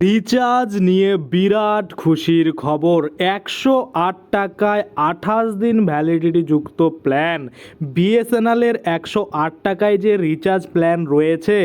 Recharge নিয়ে বিরাট খুশির খবর। একশো আট টাকায় আঠাশ দিন ভ্যালিডিটি যুক্ত প্ল্যান বিএসএনএলের একশো আট টাকায় যে রিচার্জ প্ল্যান রয়েছে,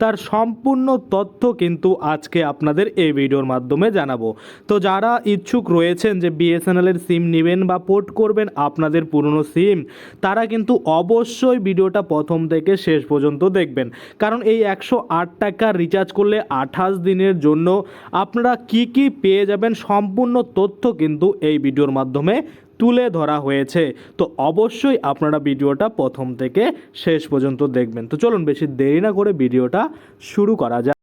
তার সম্পূর্ণ তথ্য কিন্তু আজকে আপনাদের এই ভিডিওর মাধ্যমে জানাব। তো যারা ইচ্ছুক রয়েছেন যে বিএসএনএলের সিম নেবেন বা পোর্ট করবেন আপনাদের পুরনো সিম তারা কিন্তু অবশ্যই ভিডিওটা প্রথম থেকে শেষ পর্যন্ত দেখবেন। কারণ এই একশো আট টাকা রিচার্জ করলে আঠাশ দিনের জন্য আপনারা কি কি পেয়ে যাবেন সম্পূর্ণ তথ্য কিন্তু এই ভিডিওর মাধ্যমে তুলে ধরা হয়েছে। তো অবশ্যই আপনারা ভিডিওটা প্রথম থেকে শেষ পর্যন্ত দেখবেন। তো চলুন বেশি দেরি না করে ভিডিওটা শুরু করা যাক।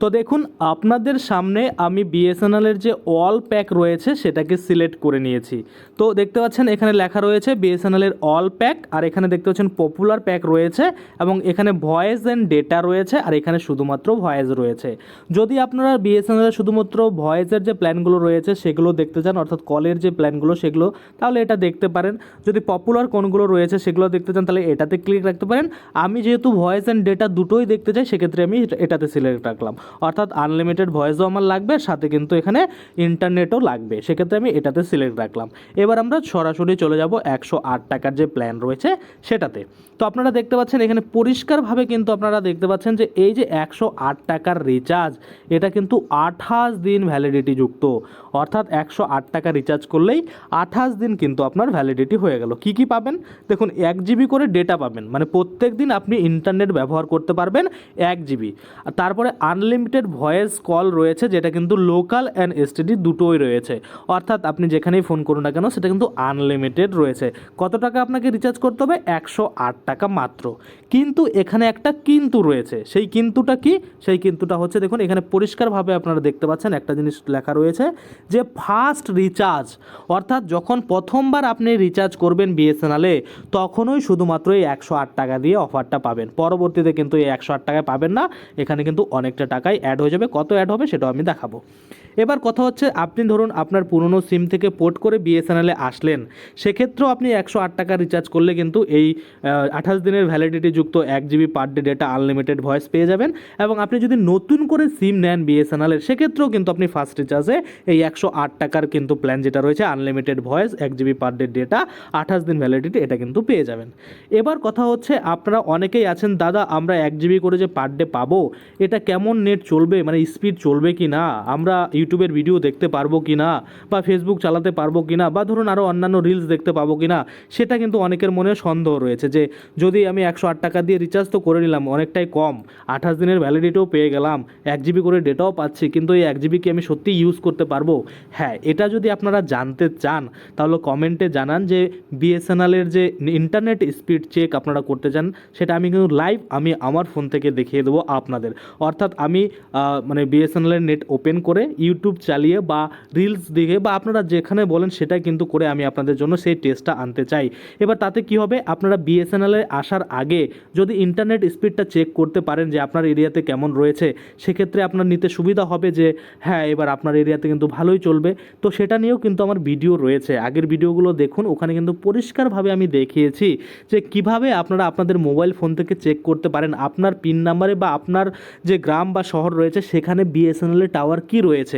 তো দেখুন, আপনাদের সামনে আমি বিএসএনএলের যে অল প্যাক রয়েছে, সেটাকে সিলেক্ট করে নিয়েছি। তো দেখতে পাচ্ছেন, এখানে লেখা রয়েছে বিএসএনএলের অল প্যাক, আর এখানে দেখতে পাচ্ছেন পপুলার প্যাক রয়েছে, এবং এখানে ভয়েস অ্যান্ড ডেটা রয়েছে, আর এখানে শুধুমাত্র ভয়েস রয়েছে। যদি আপনারা বিএসএনএলের শুধুমাত্র ভয়েসের যে প্ল্যানগুলো রয়েছে, সেগুলো দেখতে চান, অর্থাৎ কলের যে প্ল্যানগুলো, সেগুলো, তাহলে এটা দেখতে পারেন। যদি পপুলার কোনগুলো রয়েছে, সেগুলো দেখতে চান, তাহলে এটাতে ক্লিক রাখতে পারেন। আমি যেহেতু ভয়েস অ্যান্ড ডেটা দুটোই দেখতে চাই, সেক্ষেত্রে আমি এটাতে সিলেক্ট রাখলাম। অর্থাৎ আনলিমিটেড ভয়েসও আমার লাগবে, সাথে কিন্তু এখানে ইন্টারনেটও লাগবে। সেক্ষেত্রে আমি এটাতে সিলেক্ট রাখলাম। এবার আমরা সরাসরি চলে যাব একশো আট টাকার যে প্ল্যান রয়েছে সেটাতে। তো আপনারা দেখতে পাচ্ছেন, এখানে পরিষ্কারভাবে কিন্তু আপনারা দেখতে পাচ্ছেন যে এই যে একশো আট টাকার রিচার্জ এটা কিন্তু আঠাশ দিন ভ্যালিডিটি যুক্ত। অর্থাৎ একশো আট টাকা রিচার্জ করলেই আঠাশ দিন কিন্তু আপনার ভ্যালিডিটি হয়ে গেল। কি কি পাবেন? দেখুন, এক জিবি করে ডেটা পাবেন। মানে প্রত্যেক দিন আপনি ইন্টারনেট ব্যবহার করতে পারবেন এক জিবি তারপরে আনলিমিটেড ভয়েস কল রয়েছে, যেটা কিন্তু লোকাল অ্যান্ড এসটিডি দুটোই রয়েছে। অর্থাৎ আপনি যেখানেই ফোন করুন না কেন, সেটা কিন্তু আনলিমিটেড রয়েছে। কত টাকা আপনাকে রিচার্জ করতে হবে? একশো আট টাকা মাত্র। কিন্তু এখানে একটা কিন্তু রয়েছে। সেই কিন্তুটা কি? সেই কিন্তুটা হচ্ছে, দেখুন, এখানে পরিষ্কারভাবে আপনারা দেখতে পাচ্ছেন, একটা জিনিস লেখা রয়েছে যে ফার্স্ট রিচার্জ অর্থাৎ যখন প্রথমবার আপনি রিচার্জ করবেন বিএসএনএলে তখনই শুধুমাত্র এই একশো আট টাকা দিয়ে অফারটা পাবেন। পরবর্তীতে কিন্তু এই একশো আট টাকায় পাবেন না। এখানে কিন্তু অনেকটা টাকাই অ্যাড হয়ে যাবে। কত অ্যাড হবে সেটাও আমি দেখাবো। এবার কথা হচ্ছে, আপনি ধরুন আপনার পুরনো সিম থেকে পোর্ট করে বিএসএনএলে আসলেন। সেক্ষেত্রেও আপনি একশো আট টাকা রিচার্জ করলে কিন্তু এই আঠাশ দিনের ভ্যালিডিটি যুক্ত এক GB per day data unlimited voice পেয়ে যাবেন এবং আপনি যদি নতুন করে সিম নেন বিএসএনএলের সেক্ষেত্রেও কিন্তু আপনি ফার্স্ট রিচার্জে এই একশো আট টাকার কিন্তু প্ল্যান যেটা রয়েছে আনলিমিটেড ভয়েস এক জিবি পার ডে ডেটা আঠাশ দিন ভ্যালিডিটি এটা কিন্তু পেয়ে যাবেন। এবার কথা হচ্ছে, আপনারা অনেকেই আছেন, দাদা, আমরা এক জিবি করে যে পার ডে পাবো, এটা কেমন নেট চলবে? মানে স্পিড চলবে কি না আমরা ইউটিউবের ভিডিও দেখতে পারব কি না বা ফেসবুক চালাতে পারব কি না বা ধরুন আরও অন্যান্য রিলস দেখতে পাবো কি না সেটা কিন্তু অনেকের মনে সন্দেহ রয়েছে যে যদি আমি একশো আট টাকা দিয়ে রিচার্জ তো করে নিলাম, অনেকটাই কম, আঠাশ দিনের ভ্যালিডিটিও পেয়ে গেলাম, এক জিবি করে ডেটাও পাচ্ছি, কিন্তু এই এক জিবি কি আমি সত্যি ইউজ করতে পারব? হ্যাঁ এটা যদি আপনারা জানতে চান, তাহলে কমেন্টে জানান যে বিএসএনএলের যে ইন্টারনেট স্পিড চেক আপনারা করতে চান, সেটা আমি কিন্তু লাইভ আমি আমার ফোন থেকে দেখিয়ে দেবো আপনাদের। অর্থাৎ আমি মানে বিএসএনএলের নেট ওপেন করে ইউটিউব চালিয়ে বা রিলস দেখে বা আপনারা যেখানে বলেন সেটাই কিন্তু করে আমি আপনাদের জন্য সেই টেস্টটা আনতে চাই। এবার তাতে কি হবে? আপনারা বিএসএনএলে আসার আগে যদি ইন্টারনেট স্পিডটা চেক করতে পারেন যে আপনার এরিয়াতে কেমন রয়েছে, সেক্ষেত্রে আপনার নিতে সুবিধা হবে যে হ্যাঁ এবার আপনার এরিয়াতে কিন্তু ভালোই চলবে। তো সেটা নিয়েও কিন্তু আমার ভিডিও রয়েছে। আগের ভিডিওগুলো দেখুন, ওখানে কিন্তু পরিষ্কারভাবে আমি দেখিয়েছি যে কীভাবে আপনারা আপনাদের মোবাইল ফোন থেকে চেক করতে পারেন। আপনার পিন নাম্বারে বা আপনার যে গ্রাম বা শহর রয়েছে, সেখানে বিএসএনএল এর টাওয়ার কি রয়েছে?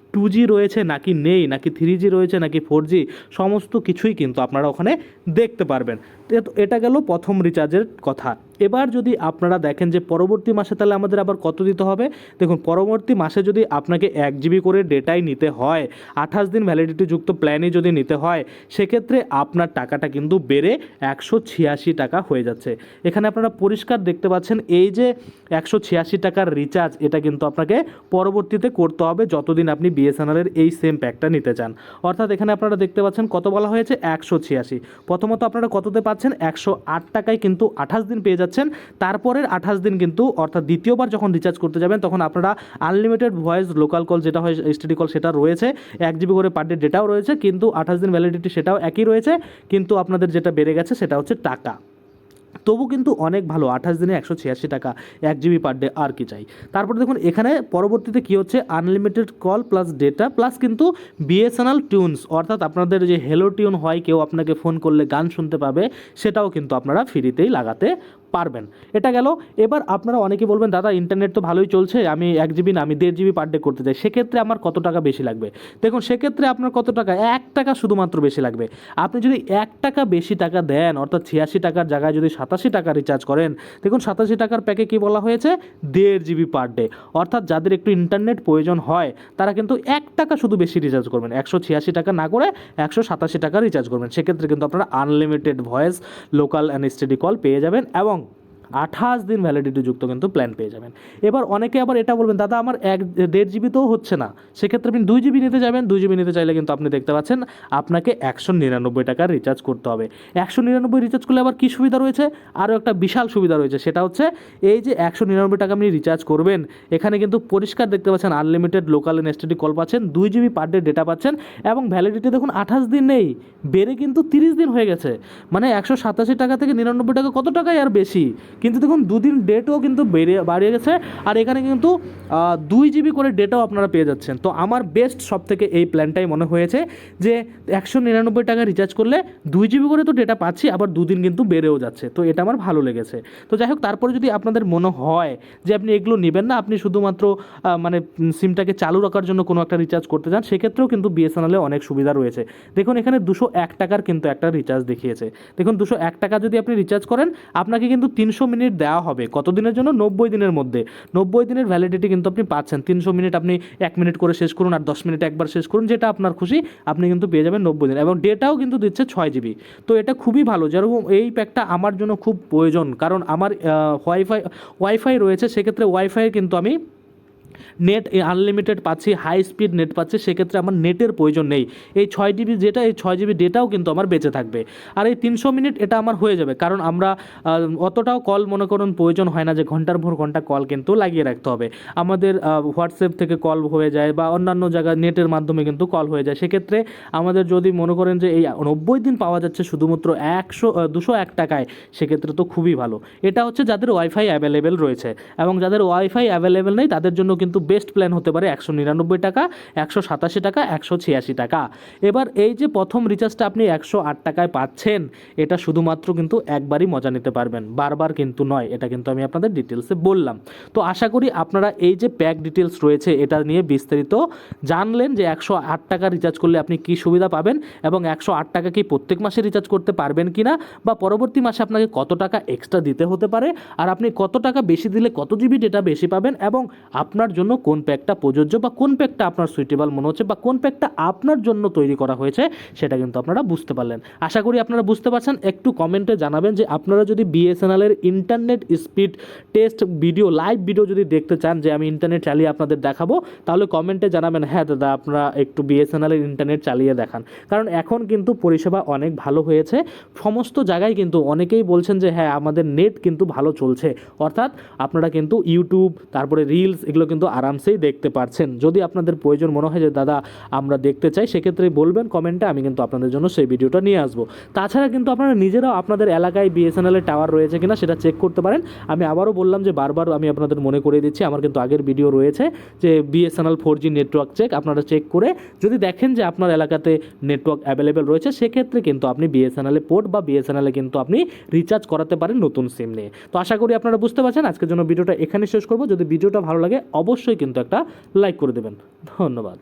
টু জি রয়েছে, নাকি নেই, নাকি থ্রি জি রয়েছে, নাকি ফোর জি সমস্ত কিছুই কিন্তু আপনারা ওখানে দেখতে পারবেন। এটা গেল প্রথম রিচার্জের কথা। এবার যদি আপনারা দেখেন যে পরবর্তী মাসে তাহলে আমাদের আবার কত দিতে হবে? দেখুন, পরবর্তী মাসে যদি আপনাকে এক জিবি করে ডেটাই নিতে হয়, আঠাশ দিন ভ্যালিডিটি যুক্ত প্ল্যানই যদি নিতে হয়, সেক্ষেত্রে আপনার টাকাটা কিন্তু বেড়ে একশো ছিয়াশি টাকা হয়ে যাচ্ছে। এখানে আপনারা পরিষ্কার দেখতে পাচ্ছেন, এই যে একশো ছিয়াশি টাকার রিচার্জ এটা কিন্তু আপনাকে পরবর্তীতে করতে হবে যতদিন আপনি বিএসএনএলের এই সেম প্যাকটা নিতে চান। অর্থাৎ এখানে আপনারা দেখতে পাচ্ছেন কত বলা হয়েছে? একশো ছিয়াশি। প্রথমত আপনারা কততে পাচ্ছেন? একশো আট টাকায় কিন্তু আঠাশ দিন পেয়ে যাচ্ছেন। তারপরের আঠাশ দিন কিন্তু, অর্থাৎ দ্বিতীয়বার যখন রিচার্জ করতে যাবেন, তখন আপনারা আনলিমিটেড ভয়েস লোকাল কল যেটা হয় এসটিডি কল সেটা রয়েছে। এক জিবি করে পার ডে ডেটাও রয়েছে, কিন্তু আঠাশ দিন ভ্যালিডিটি সেটাও একই রয়েছে। কিন্তু আপনাদের যেটা বেড়ে গেছে, সেটা হচ্ছে টাকা। তবু কিন্তু অনেক ভালো, আঠাশ দিনে একশো ছিয়াশি টাকা, এক জিবি পার ডে আর কি চাই। তারপরে দেখুন, এখানে পরবর্তীতে কী হচ্ছে? Unlimited call plus data plus কিন্তু বিএসএনএল টিউনস অর্থাৎ আপনাদের যে হেলো টিউন হয়, কেউ আপনাকে ফোন করলে গান শুনতে পাবে, সেটাও কিন্তু আপনারা ফ্রিতেই লাগাতে পারবেন। এটা গেল। এবার আপনারা অনেকে বলবেন, দাদা ইন্টারনেট তো ভালোই চলছে, আমি এক জিবি না, আমি দেড় জিবি পার ডে করতে চাই। সেক্ষেত্রে আমার কত টাকা বেশি লাগবে? দেখুন, সেক্ষেত্রে আপনার কত টাকা? এক টাকা শুধুমাত্র বেশি লাগবে। আপনি যদি এক টাকা বেশি টাকা দেন, অর্থাৎ ছিয়াশি টাকার জায়গায় যদি সাতাশি টাকা রিচার্জ করেন, দেখুন, সাতাশি টাকার প্যাকে কী বলা হয়েছে? দেড় জিবি পার ডে অর্থাৎ যাদের একটু ইন্টারনেট প্রয়োজন হয়, তারা কিন্তু এক টাকা শুধু বেশি রিচার্জ করবেন। একশো ছিয়াশি টাকা না করে একশো সাতাশি টাকা রিচার্জ করবেন। সেক্ষেত্রে কিন্তু আপনারা unlimited voice local and STD call পেয়ে যাবেন এবং আঠাশ দিন ভ্যালিডিটি যুক্ত কিন্তু প্ল্যান পেয়ে যাবেন। এবার অনেকে আবার এটা বলবেন, দাদা, আমার এক দেড় জিবি তো হচ্ছে না। সেক্ষেত্রে আপনি দুই জিবি নিতে যাবেন। দুই জিবি নিতে চাইলে কিন্তু আপনি দেখতে পাচ্ছেন, আপনাকে একশো নিরানব্বই টাকার রিচার্জ করতে হবে। একশো নিরানব্বই রিচার্জ করলে আবার কী সুবিধা রয়েছে? আরও একটা বিশাল সুবিধা রয়েছে, সেটা হচ্ছে এই যে একশো নিরানব্বই টাকা আপনি রিচার্জ করবেন, এখানে কিন্তু পরিষ্কার দেখতে পাচ্ছেন unlimited local and STD call পাচ্ছেন, দুই জিবি পার ডে ডেটা পাচ্ছেন এবং ভ্যালিডিটি দেখুন আঠাশ দিন নেই, বেড়ে কিন্তু তিরিশ দিন হয়ে গেছে। মানে একশো সাতাশি টাকা থেকে নিরানব্বই টাকা কত টাকাই আর বেশি? কিন্তু দেখুন দুদিন ডেটও কিন্তু বেড়ে, বাড়িয়ে গেছে। আর এখানে কিন্তু দুই জিবি করে ডেটাও আপনারা পেয়ে যাচ্ছেন। তো আমার বেস্ট সব থেকে এই প্ল্যানটাই মনে হয়েছে যে, একশো নিরানব্বই টাকা রিচার্জ করলে দুই জিবি করে তো ডেটা পাচ্ছি, আবার দুদিন কিন্তু বেড়েও যাচ্ছে। তো এটা আমার ভালো লেগেছে। তো যাই হোক, তারপরে যদি আপনাদের মনে হয় যে, আপনি এগুলো নেবেন না, আপনি শুধুমাত্র মানে সিমটাকে চালু রাখার জন্য কোনো একটা রিচার্জ করতে চান, সেক্ষেত্রেও কিন্তু বিএসএনএলে অনেক সুবিধা রয়েছে। দেখুন, এখানে দুশো এক টাকার কিন্তু একটা রিচার্জ দেখিয়েছে। দেখুন, দুশো এক টাকা যদি আপনি রিচার্জ করেন, আপনাকে কিন্তু তিনশো মিনিট দেওয়া হবে। কত দিনের জন্য? নব্বই দিনের মধ্যে। নব্বই দিনের ভ্যালিডিটি কিন্তু আপনি পাচ্ছেন। তিনশো মিনিট আপনি এক মিনিট করে শেষ করুন আর দশ মিনিট একবার শেষ করুন, যেটা আপনার খুশি, আপনি কিন্তু পেয়ে যাবেন নব্বই দিন এবং ডেটাও কিন্তু দিচ্ছে ছয় জিবি তো এটা খুবই ভালো। যেরকম এই প্যাকটা আমার জন্য খুব প্রয়োজন। কারণ আমার ওয়াইফাই ওয়াইফাই রয়েছে, সেক্ষেত্রে ওয়াইফাই কিন্তু আমি নেট আনলিমিটেড পাচ্ছি হাই স্পিড নেট পাচ্ছি, সেক্ষেত্রে আমার নেটের প্রয়োজন নেই। এই ছয় জিবি যেটা, এই ছয় জিবি ডেটাও কিন্তু আমার বেঁচে থাকবে। আর এই তিনশো মিনিট এটা আমার হয়ে যাবে, কারণ আমরা অতটাও কল মনে করুন প্রয়োজন হয় না যে ঘণ্টার ভর ঘণ্টা কল কিন্তু লাগিয়ে রাখতে হবে। আমাদের হোয়াটসঅ্যাপ থেকে কল হয়ে যায় বা অন্যান্য জায়গায় নেটের মাধ্যমে কিন্তু কল হয়ে যায়। সেক্ষেত্রে আমাদের যদি মনে করেন যে এই নব্বই দিন পাওয়া যাচ্ছে শুধুমাত্র একশো দুশো এক টাকায়, সেক্ষেত্রে তো খুবই ভালো। এটা হচ্ছে যাদের ওয়াইফাই অ্যাভেলেবেল রয়েছে এবং যাদের ওয়াইফাই অ্যাভেলেবেল নেই, তাদের জন্য কিন্তু বেস্ট প্ল্যান হতে পারে একশো নিরানব্বই টাকা, একশো সাতাশি টাকা, একশো ছিয়াশি টাকা। এবার এই যে প্রথম রিচার্জটা আপনি একশো আট টাকায় পাচ্ছেন, এটা শুধুমাত্র কিন্তু একবারই মজা নিতে পারবেন, বারবার কিন্তু নয়, এটা কিন্তু আমি আপনাদের ডিটেলসে বললাম। তো আশা করি আপনারা এই যে প্যাক ডিটেলস রয়েছে, এটা নিয়ে বিস্তারিত জানলেন যে একশো আট টাকা রিচার্জ করলে আপনি কি সুবিধা পাবেন এবং একশো আট টাকা কি প্রত্যেক মাসে রিচার্জ করতে পারবেন কি না বা পরবর্তী মাসে আপনাকে কত টাকা এক্সট্রা দিতে হতে পারে, আর আপনি কত টাকা বেশি দিলে কত জিবি ডেটা বেশি পাবেন এবং আপনার জন্য কোন প্যাকটা প্রযোজ্য বা কোন প্যাকটা আপনার সুইটেবল মনে হচ্ছে বা কোন প্যাকটা আপনার জন্য তৈরি করা হয়েছে, সেটা কিন্তু আপনারা বুঝতে পারলেন। আশা করি আপনারা বুঝতে পারছেন। একটু কমেন্টে জানাবেন যে আপনারা যদি বিএসএনএলের internet speed test video live video যদি দেখতে চান যে আমি ইন্টারনেট চালিয়ে আপনাদের দেখাবো, তাহলে কমেন্টে জানাবেন হ্যাঁ দাদা, আপনারা একটু বিএসএনএলের ইন্টারনেট চালিয়ে দেখান। কারণ এখন কিন্তু পরিষেবা অনেক ভালো হয়েছে। সমস্ত জায়গায় কিন্তু অনেকেই বলছেন যে হ্যাঁ আমাদের নেট কিন্তু ভালো চলছে। অর্থাৎ আপনারা কিন্তু ইউটিউব তারপরে রিলস এগুলো কিন্তু আরামসেই দেখতে পারছেন। যদি আপনাদের প্রয়োজন মনে হয় যে, দাদা, আমরা দেখতে চাই, সেক্ষেত্রে বলবেন কমেন্টে, আমি কিন্তু আপনাদের জন্য সেই ভিডিওটা নিয়ে আসব। তাছাড়া কিন্তু আপনারা নিজেরাও আপনাদের এলাকায় বিএসএনএলের টাওয়ার রয়েছে কিনা সেটা চেক করতে পারেন। আমি আবারও বললাম যে, বারবার আমি আপনাদের মনে করে দিচ্ছি, আমার কিন্তু আগের ভিডিও রয়েছে যে BSNL four G network check আপনারা চেক করে যদি দেখেন যে, আপনার এলাকাতে নেটওয়ার্ক অ্যাভেলেবেল রয়েছে, সেক্ষেত্রে কিন্তু আপনি বিএসএনএলে পোর্ট বা বিএসএনএলে কিন্তু আপনি রিচার্জ করাতে পারেন নতুন সিম নিয়ে। তো আশা করি আপনারা বুঝতে পারছেন। আজকের জন্য ভিডিওটা এখানে শেষ করব। যদি ভিডিওটা ভালো লাগে অবশ্যই কিন্তু একটা লাইক করে দেবেন। ধন্যবাদ।